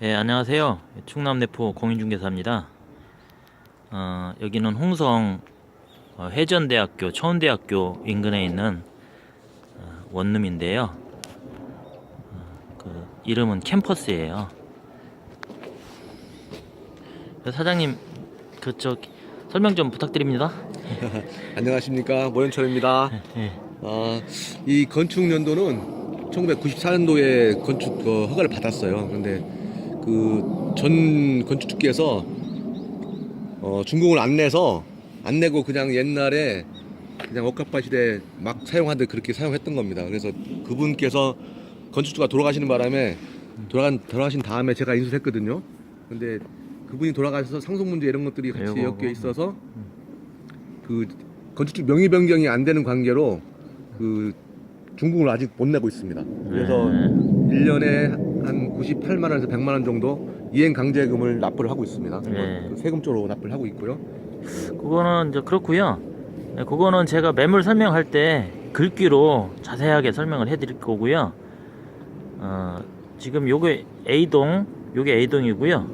예, 안녕하세요. 충남 내포 공인중개사입니다. 어, 여기는 홍성 어, 해전대학교, 초원대학교 인근에 있는 어, 원룸인데요. 어, 그 이름은 캠퍼스예요. 그 사장님, 그쪽 설명 좀 부탁드립니다. 안녕하십니까 모현철입니다. 예, 아, 이 건축 연도는 1994년도에 건축 어, 허가를 받았어요. 그런데 그 전 건축주께서 어, 준공을 안 내서 안 내고 그냥 옛날에 그냥 시대 막 사용하듯 그렇게 사용했던 겁니다. 그래서 그분께서 건축주가 돌아가시는 바람에 돌아간 돌아가신 다음에 제가 인수했거든요. 근데 그분이 돌아가셔서 상속 문제 이런 것들이 같이 아이고. 엮여 있어서 그 건축주 명의 변경이 안 되는 관계로 그 중국을 아직 못 내고 있습니다. 그래서 네. 1년에 한 98만 원에서 100만 원 정도 이행 강제금을 납부를 하고 있습니다. 네. 그 세금 쪽으로 납부를 하고 있고요. 그거는 이제 그렇고요. 네, 그거는 제가 매물 설명할 때 글귀로 자세하게 설명을 해드릴 거고요. 어, 지금 요게 A동, 요게 A동이고요.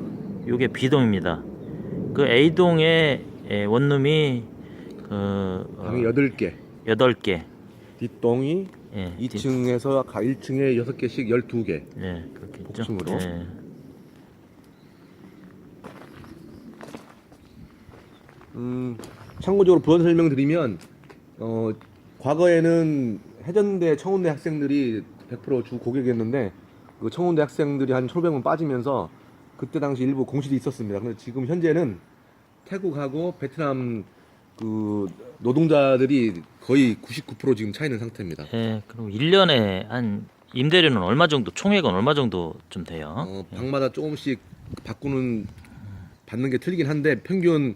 요게 B동입니다. 그 A동의 예, 원룸이 그 어, 방이 8개. 8개. 뒷동이 예, 2층에서 1층에 6개씩 12개. 예, 그렇게 있죠. 복층으로. 예. 음, 참고적으로 부연 설명드리면 어, 과거에는 해전대 청운대 학생들이 100%주 고객이었는데 그 청운대 학생들이 한 1,500명 빠지면서 그때 당시 일부 공실이 있었습니다. 근데 지금 현재는 태국하고 베트남 그 노동자들이 거의 99% 지금 차 있는 상태입니다. 예, 그리고 1년에 한 임대료는 얼마 정도, 총액은 얼마 정도 좀 돼요? 어, 방마다 조금씩 바꾸는 받는 게 틀리긴 한데 평균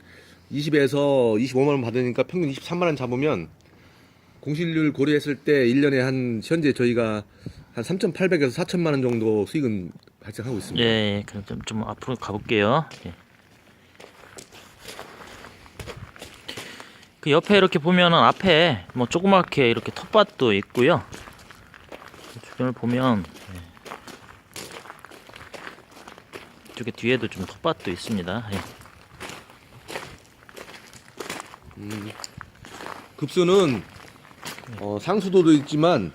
20에서 25만 원 받으니까 평균 23만 원 잡으면 공실률 고려했을 때 1년에 한 현재 저희가 한 3,800에서 4천만 원 정도 수익은 발생하고 예, 있습니다. 예, 그럼 좀, 좀 앞으로 가볼게요. 예. 그 옆에 이렇게 보면은 앞에 뭐 조그맣게 이렇게 텃밭도 있고요. 주변을 보면 예. 이쪽에 뒤에도 좀 텃밭도 있습니다. 예. 급수는 어, 상수도도 있지만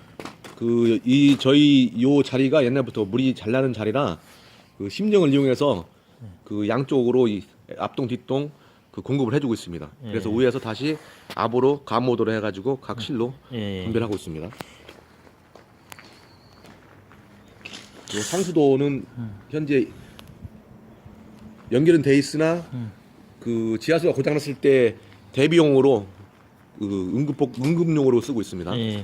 그 이 저희 요 자리가 옛날부터 물이 잘 나는 자리라 그 심정을 이용해서 그 양쪽으로 이 앞동 뒷동 그 공급을 해주고 있습니다. 그래서 예. 위에서 다시 압으로 감모도로 해가지고 각 실로 예, 예. 분배를 하고 있습니다. 요 상수도는 현재 연결은 돼 있으나 음. 그 지하수가 고장났을 때 대비용으로 그 응급복 응급용으로 쓰고 있습니다. 예.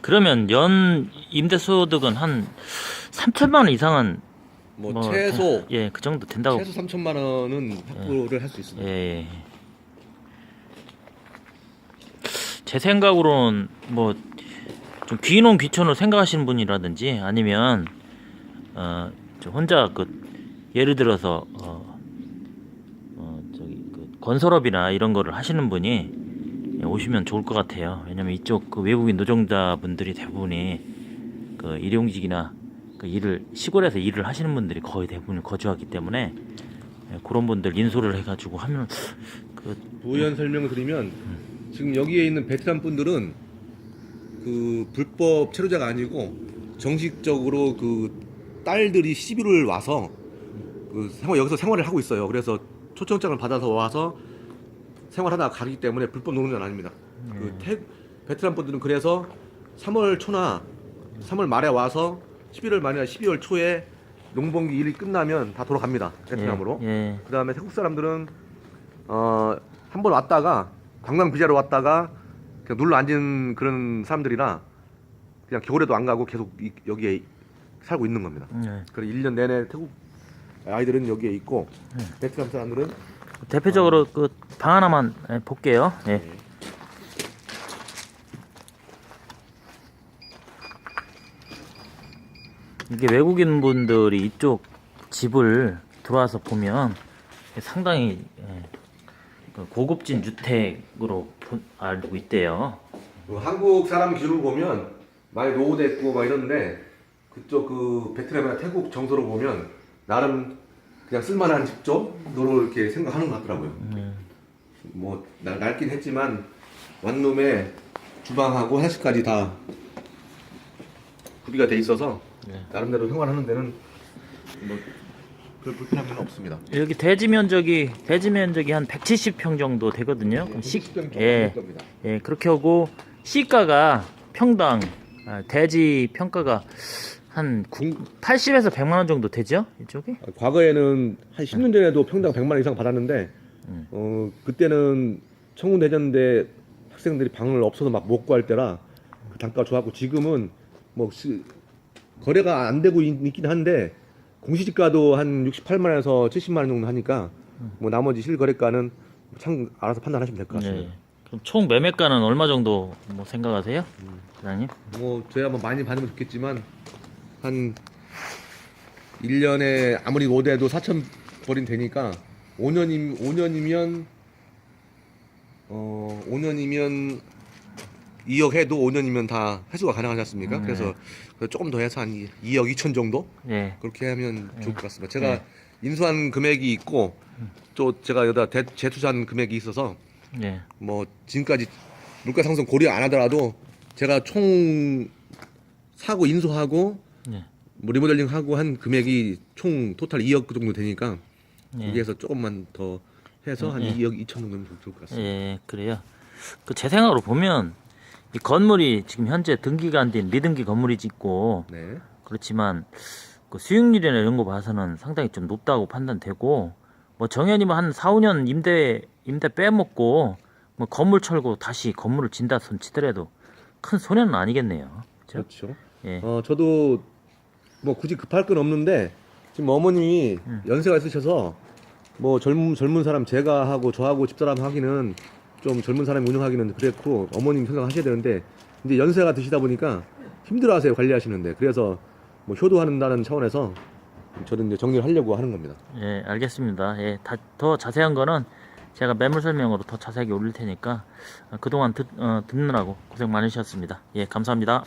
그러면 연 임대 소득은 한 3천만 원 이상은 뭐, 뭐 최소 예, 그 정도 된다고 최소 3천만 원은 확보를 할 수 있습니다. 예. 제 생각으로는 뭐 좀 귀농 귀촌을 생각하시는 분이라든지 아니면 어, 저 혼자 그 예를 들어서 어, 어 저기 그 건설업이나 이런 거를 하시는 분이 예, 오시면 좋을 것 같아요. 왜냐면 이쪽 그 외국인 노동자분들이 대부분이 그 일용직이나 그 일을 시골에서 일을 하시는 분들이 거의 대부분 거주하기 때문에 예, 그런 분들 인솔을 해가지고 하면 그 부연 설명을 드리면 지금 여기에 있는 베트남 분들은 그 불법 체류자가 아니고 정식적으로 그 딸들이 시비를 와서 그 생활 여기서 생활을 하고 있어요. 그래서 초청장을 받아서 와서 생활하다가 가기 때문에 불법 노동자는 아닙니다. 그 태, 베트남 분들은 그래서 3월 초나 3월 말에 와서 11월 말이나 12월 초에 농번기 일이 끝나면 다 돌아갑니다. 베트남으로. 예, 예. 그 다음에 태국 사람들은 어, 한 번 왔다가 관광 비자로 왔다가 그냥 눌러 앉은 그런 사람들이라 그냥 겨울에도 안 가고 계속 이- 여기에 살고 있는 겁니다. 예. 그래서 1년 내내 태국 아이들은 여기에 있고 베트남 사람들은 대표적으로 그 방 하나만 예, 볼게요. 예. 이게 외국인 분들이 이쪽 집을 들어와서 보면 상당히 예, 그 고급진 주택으로 보- 알고 있대요. 그 한국 사람 기준으로 보면 많이 노후됐고 막 이런데 그쪽 그 베트남이나 태국 정서로 보면 나름 그냥 쓸만한 집조로 이렇게 생각하는 것 같더라고요. 음, 뭐 날- 낡긴 했지만 원룸에 주방하고 화장실까지 다 구비가 돼 있어서 네. 나름대로 생활하는 데는 뭐 별 불편한 건 없습니다. 여기 대지 면적이 대지 면적이 한 170평 정도 되거든요. 그럼 시, 10평 정도 예, 될 겁니다. 예, 그렇게 하고 시가가 평당 아, 대지 평가가 한 80에서 100만 원 정도 되죠? 이쪽이? 과거에는 한 10년 전에도 평당 100만 원 이상 받았는데 음. 어 그때는 청운대전대 학생들이 방을 없어서 막 못 구할 때라 그 단가가 좋았고 지금은 뭐 시- 거래가 안 되고 있- 있긴 한데 공시지가도 한 68만 원에서 70만 원 정도 하니까 뭐 나머지 실거래가는 참 알아서 판단하시면 될 것 같습니다. 네. 그럼 총 매매가는 얼마 정도 뭐 생각하세요? 사장님? 뭐 저희가 뭐 많이 받으면 좋겠지만 한 1년에 아무리 못해도 4천 벌인 되니까 5년이면 5년이면 어 5년이면 2억 해도 5년이면 다 회수가 가능하지 않습니까? 네. 그래서 조금 더 해서 한 2억 2천 정도 네. 그렇게 하면 좋을 것 같습니다. 제가 네. 인수한 금액이 있고 또 제가 여기다 대- 재투자한 금액이 있어서 네. 뭐 지금까지 물가 상승 고려 안 하더라도 제가 총 사고 인수하고 네. 뭐 리모델링 하고 한 금액이 총 토탈 2억 정도 되니까 네. 여기에서 조금만 더 해서 한 네. 2억 2천 정도면 좋을 것 같습니다. 예, 그래요. 그 제 생각으로 보면 이 건물이 지금 현재 등기가 안 된 미등기 건물이 있고 네. 그렇지만 그 수익률이나 이런 거 봐서는 상당히 좀 높다고 판단되고 뭐 정현이면 한 4, 5년 임대 임대 빼먹고 뭐 건물 철고 다시 건물을 진다 손 치더라도 큰 손해는 아니겠네요. 그렇죠? 그렇죠. 예. 어 저도 뭐 굳이 급할 건 없는데 지금 어머님이 음. 연세가 있으셔서 뭐 젊은 젊은 사람 제가 하고 저하고 집사람 하기는 좀 젊은 사람이 운영하기는 그랬고 어머님 생각하셔야 되는데 이제 연세가 드시다 보니까 힘들어하세요 관리하시는데 그래서 뭐 효도한다는 차원에서 저는 이제 정리를 하려고 하는 겁니다. 예, 알겠습니다. 예, 다, 더 자세한 거는 제가 매물 설명으로 더 자세하게 올릴 테니까 어, 그동안 듣, 어, 듣느라고 고생 많으셨습니다. 예, 감사합니다.